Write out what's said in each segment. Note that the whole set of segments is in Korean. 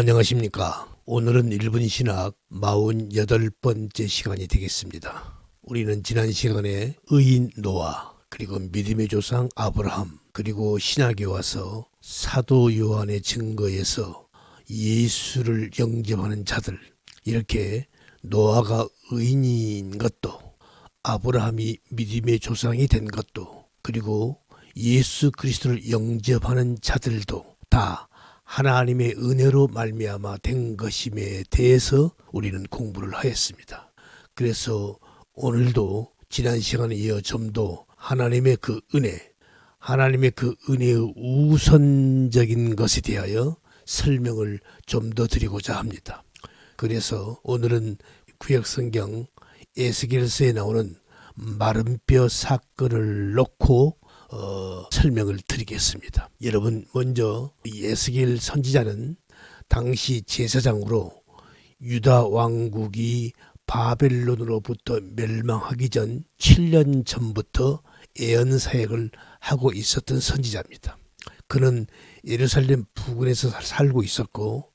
안녕하십니까. 오늘은 1분 신학 48번째 시간이 되겠습니다. 우리는 지난 시간에 의인 노아, 그리고 믿음의 조상 아브라함, 그리고 신학에 와서 사도 요한의 증거에서 예수를 영접하는 자들, 이렇게 노아가 의인인 것도, 아브라함이 믿음의 조상이 된 것도, 그리고 예수 그리스도를 영접하는 자들도 다 하나님의 은혜로 말미암아 된 것임에 대해서 우리는 공부를 하였습니다. 그래서 오늘도 지난 시간에 이어 좀 더 하나님의 그 은혜, 하나님의 그 은혜의 우선적인 것에 대하여 설명을 좀 더 드리고자 합니다. 그래서 오늘은 구약성경 에스겔서에 나오는 마른 뼈 사건을 놓고 어, 설명을 드리겠습니다. 여러분 먼저 이 에스겔 선지자는 당시 제사장으로 유다 왕국이 바벨론으로부터 멸망하기 전 7년 전부터 애언 사역을 하고 있었던 선지자입니다. 그는 예루살렘 부근에서 살고 있었고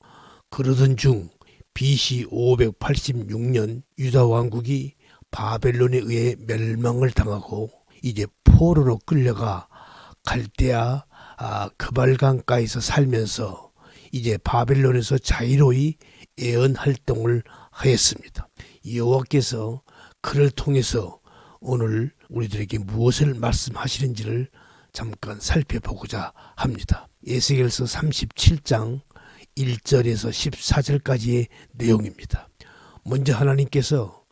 그러던 중 BC 586년 유다 왕국이 바벨론에 의해 멸망을 당하고 이제 포로로 끌려가 갈대아 아, 그발강가에서 살면서 이제 바벨론에서 자유로이 애언 활동을 하였습니다. 여호와께서 그를 통해서 오늘 우리들에게 무엇을 말씀하시는지를 잠깐 살펴보고자 합니다. 에스겔서 37장 1절에서 14절까지의 내용입니다. 먼저 하나님께서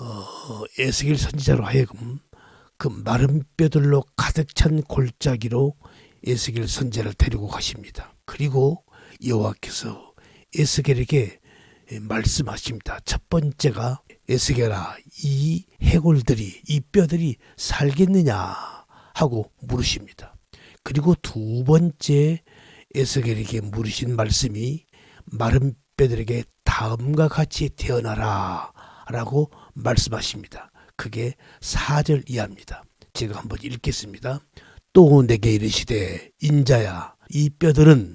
어, 에스겔 선지자로 하여금 그 마른 뼈들로 가득 찬 골짜기로 에스겔 선지자를 데리고 가십니다. 그리고 여호와께서 에스겔에게 말씀하십니다. 첫 번째가 에스겔아 이 해골들이 이 뼈들이 살겠느냐 하고 물으십니다. 그리고 두 번째 에스겔에게 물으신 말씀이 마른 뼈들에게 다음과 같이 태어나라 라고 말씀하십니다. 그게 4절 이하입니다. 제가 한번 읽겠습니다. 또 내게 이르시되 인자야 이 뼈들은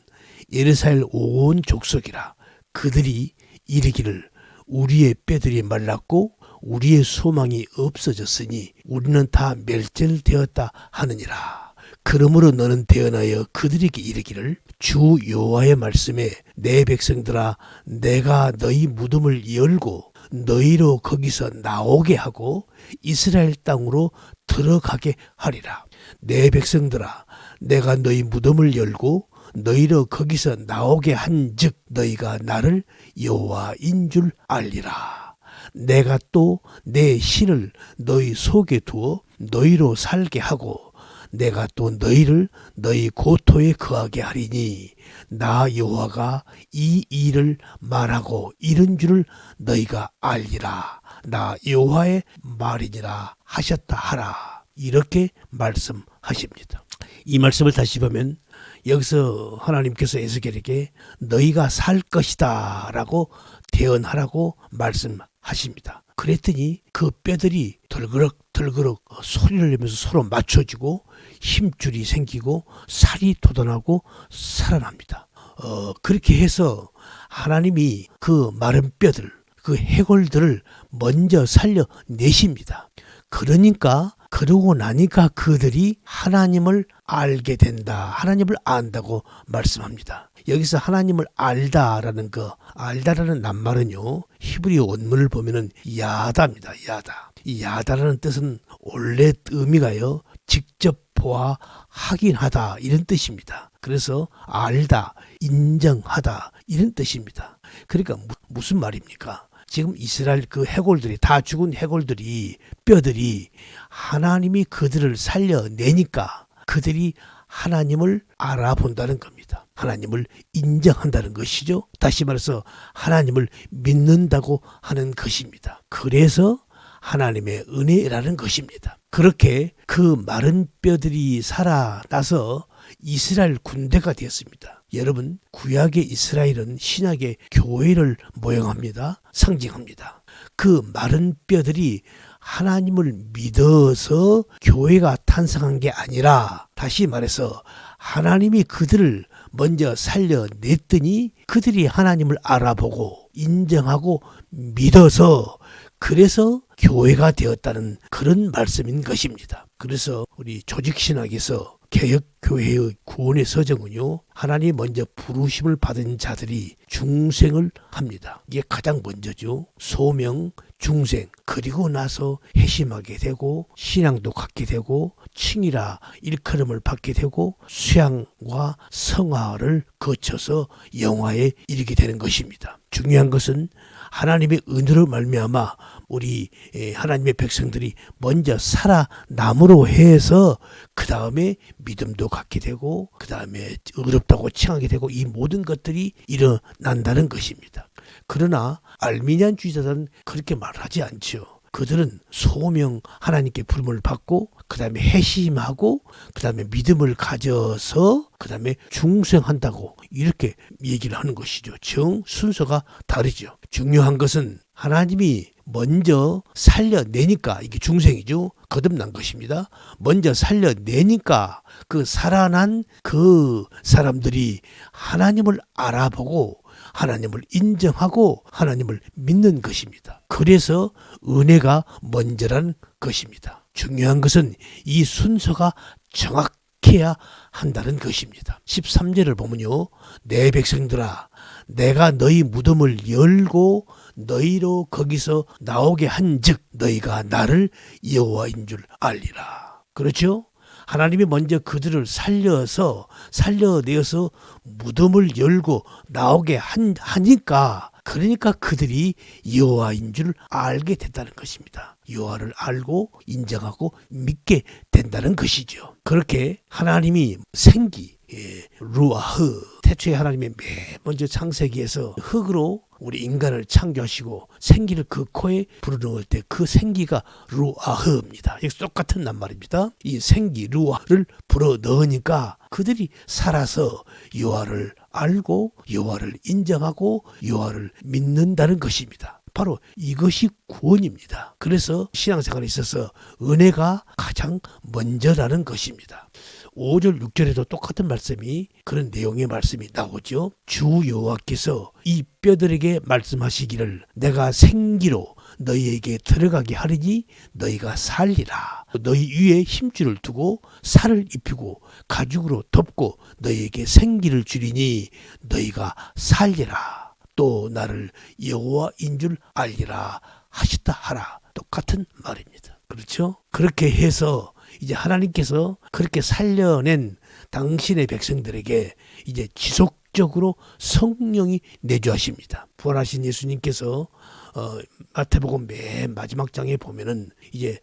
예루살렘 온 족속이라 그들이 이르기를 우리의 뼈들이 말랐고 우리의 소망이 없어졌으니 우리는 다 멸절되었다 하느니라. 그러므로 너는 태어나여 그들에게 이르기를 주 여호와의 말씀에 내 백성들아 내가 너희 무덤을 열고 너희로 거기서 나오게 하고 이스라엘 땅으로 들어가게 하리라. 내 백성들아 내가 너희 무덤을 열고 너희로 거기서 나오게 한즉 너희가 나를 여호와인 줄 알리라. 내가 또 내 신을 너희 속에 두어 너희로 살게 하고 내가 또 너희를 너희 고토에 거하게 하리니 나 여호와가 이 일을 말하고 이런 줄을 너희가 알리라. 나 여호와의 말이니라 하셨다 하라. 이렇게 말씀하십니다. 이 말씀을 다시 보면 여기서 하나님께서 에스겔에게 너희가 살 것이다라고 대언하라고 말씀 하십니다. 그랬더니 그 뼈들이 덜그럭 덜그럭 소리를 내면서 서로 맞춰지고 힘줄이 생기고 살이 돋아나고 살아납니다. 어, 그렇게 해서 하나님이 그 마른 뼈들, 그 해골들을 먼저 살려 내십니다. 그러니까 그러고 나니까 그들이 하나님을 알게 된다. 하나님을 안다고 말씀합니다. 여기서 하나님을 알다라는 거, 알다라는 낱말은요, 히브리 원문을 보면은 야다입니다. 야다. 이 야다라는 뜻은 원래 의미가요, 직접 보아 확인하다 이런 뜻입니다. 그래서 알다, 인정하다 이런 뜻입니다. 그러니까 무슨 말입니까? 지금 이스라엘 그 해골들이 다 죽은 해골들이 뼈들이 하나님이 그들을 살려내니까 그들이 하나님을 알아본다는 겁니다. 하나님을 인정한다는 것이죠. 다시 말해서 하나님을 믿는다고 하는 것입니다. 그래서 하나님의 은혜라는 것입니다. 그렇게 그 마른 뼈들이 살아나서 이스라엘 군대가 되었습니다. 여러분, 구약의 이스라엘은 신약의 교회를 모형합니다. 상징합니다. 그 마른 뼈들이 하나님을 믿어서 교회가 탄생한 게 아니라 다시 말해서 하나님이 그들을 먼저 살려냈더니 그들이 하나님을 알아보고 인정하고 믿어서 그래서 교회가 되었다는 그런 말씀인 것입니다. 그래서 우리 조직신학에서 개혁교회의 구원의 서정은요, 하나님 먼저 부르심을 받은 자들이 중생을 합니다. 이게 가장 먼저죠. 소명, 중생, 그리고 나서 회심하게 되고, 신앙도 갖게 되고, 칭이라 일컬음을 받게 되고, 수양과 성화를 거쳐서 영화에 이르게 되는 것입니다. 중요한 것은 하나님의 은혜로 말미암아 우리 에, 하나님의 백성들이 먼저 살아남으로 해서 그 다음에 믿음도 갖게 되고 그 다음에 어렵다고 칭하게 되고 이 모든 것들이 일어난다는 것입니다. 그러나 알미니안 주의자들은 그렇게 말하지 않죠. 그들은 소명 하나님께 부름을 받고 그 다음에 회심하고 그 다음에 믿음을 가져서 그 다음에 중생한다고 이렇게 얘기를 하는 것이죠. 정 순서가 다르죠. 중요한 것은 하나님이 먼저 살려내니까 이게 중생이죠. 거듭난 것입니다. 먼저 살려내니까 그 살아난 그 사람들이 하나님을 알아보고 하나님을 인정하고 하나님을 믿는 것입니다. 그래서 은혜가 먼저란 것입니다. 중요한 것은 이 순서가 정확해야 한다는 것입니다. 13절을 보면요. 내 백성들아 내가 너희 무덤을 열고 너희로 거기서 나오게 한즉 너희가 나를 여호와인 줄 알리라. 그렇죠? 하나님이 먼저 그들을 살려서 살려내어서 무덤을 열고 나오게 한, 하니까 그러니까 그들이 여호와인 줄 알게 됐다는 것입니다. 여호와를 알고 인정하고 믿게 된다는 것이죠. 그렇게 하나님이 생기 예, 루아흐 태초에 하나님이 맨 먼저 창세기에서 흙으로 우리 인간을 창조하시고 생기를 그 코에 불어넣을 때 그 생기가 루아흐입니다. 이게 똑같은 낱말입니다. 이 생기 루아를 불어넣으니까 그들이 살아서 여호와를 알고 여호와를 인정하고 여호와를 믿는다는 것입니다. 바로 이것이 구원입니다. 그래서 신앙생활에 있어서 은혜가 가장 먼저라는 것입니다. 5절 6절에도 똑같은 말씀이 그런 내용의 말씀이 나오죠. 주 여호와께서 이 뼈들에게 말씀하시기를 내가 생기로 너희에게 들어가게 하리니 너희가 살리라. 너희 위에 힘줄을 두고 살을 입히고 가죽으로 덮고 너희에게 생기를 주리니 너희가 살리라. 또 나를 여호와인 줄 알리라 하셨다 하라. 똑같은 말입니다. 그렇죠? 그렇게 해서 이제 하나님께서 그렇게 살려낸 당신의 백성들에게 이제 지속적으로 성령이 내주하십니다. 부활하신 예수님께서 어, 마태복음 맨 마지막 장에 보면은 이제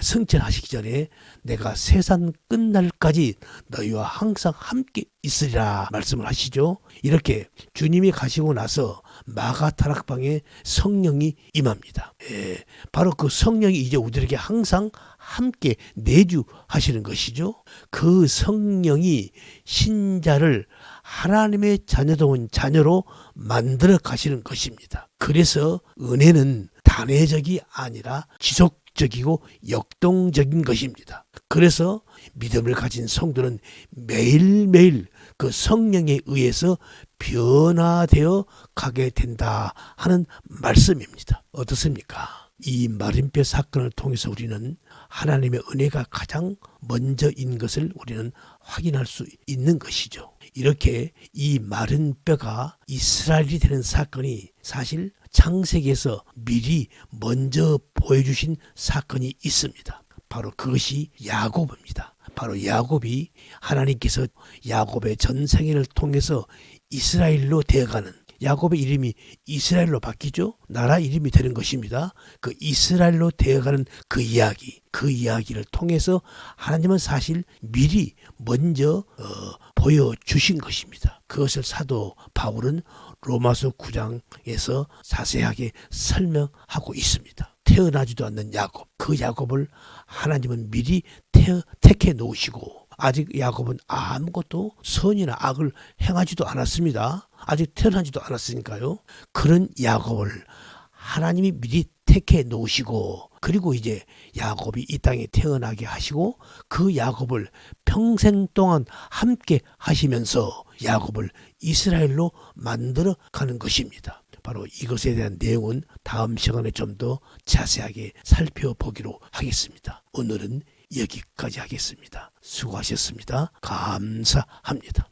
승천하시기 전에 내가 세상 끝날까지 너희와 항상 함께 있으리라 말씀을 하시죠. 이렇게 주님이 가시고 나서 마가 타락방에 성령이 임합니다. 예, 바로 그 성령이 이제 우리에게 항상 함께 내주하시는 것이죠. 그 성령이 신자를 하나님의 자녀다운 자녀로 만들어 가시는 것입니다. 그래서 은혜는 단회적이 아니라 지속 적이고 역동적인 것입니다. 그래서 믿음을 가진 성도는 매일매일 그 성령에 의해서 변화되어 가게 된다 하는 말씀입니다. 어떻습니까? 이 마린뼈 사건을 통해서 우리는 하나님의 은혜가 가장 먼저인 것을 우리는 확인할 수 있는 것이죠. 이렇게 이 마른 뼈가 이스라엘이 되는 사건이 사실 창세기에서 미리 먼저 보여주신 사건이 있습니다. 바로 그것이 야곱입니다. 바로 야곱이 하나님께서 야곱의 전생애를 통해서 이스라엘로 되어가는 야곱의 이름이 이스라엘로 바뀌죠. 나라 이름이 되는 것입니다. 그 이스라엘로 되어가는 그 이야기, 그 이야기를 통해서 하나님은 사실 미리 먼저 어, 보여주신 것입니다. 그것을 사도 바울은 로마서 9장에서 자세하게 설명하고 있습니다. 태어나지도 않는 야곱, 그 야곱을 하나님은 미리 태, 택해 놓으시고 아직 야곱은 아무것도 선이나 악을 행하지도 않았습니다. 아직 태어나지도 않았으니까요. 그런 야곱을 하나님이 미리 택해 놓으시고 그리고 이제 야곱이 이 땅에 태어나게 하시고 그 야곱을 평생 동안 함께 하시면서 야곱을 이스라엘로 만들어 가는 것입니다. 바로 이것에 대한 내용은 다음 시간에 좀 더 자세하게 살펴보기로 하겠습니다. 오늘은 여기까지 하겠습니다. 수고하셨습니다. 감사합니다.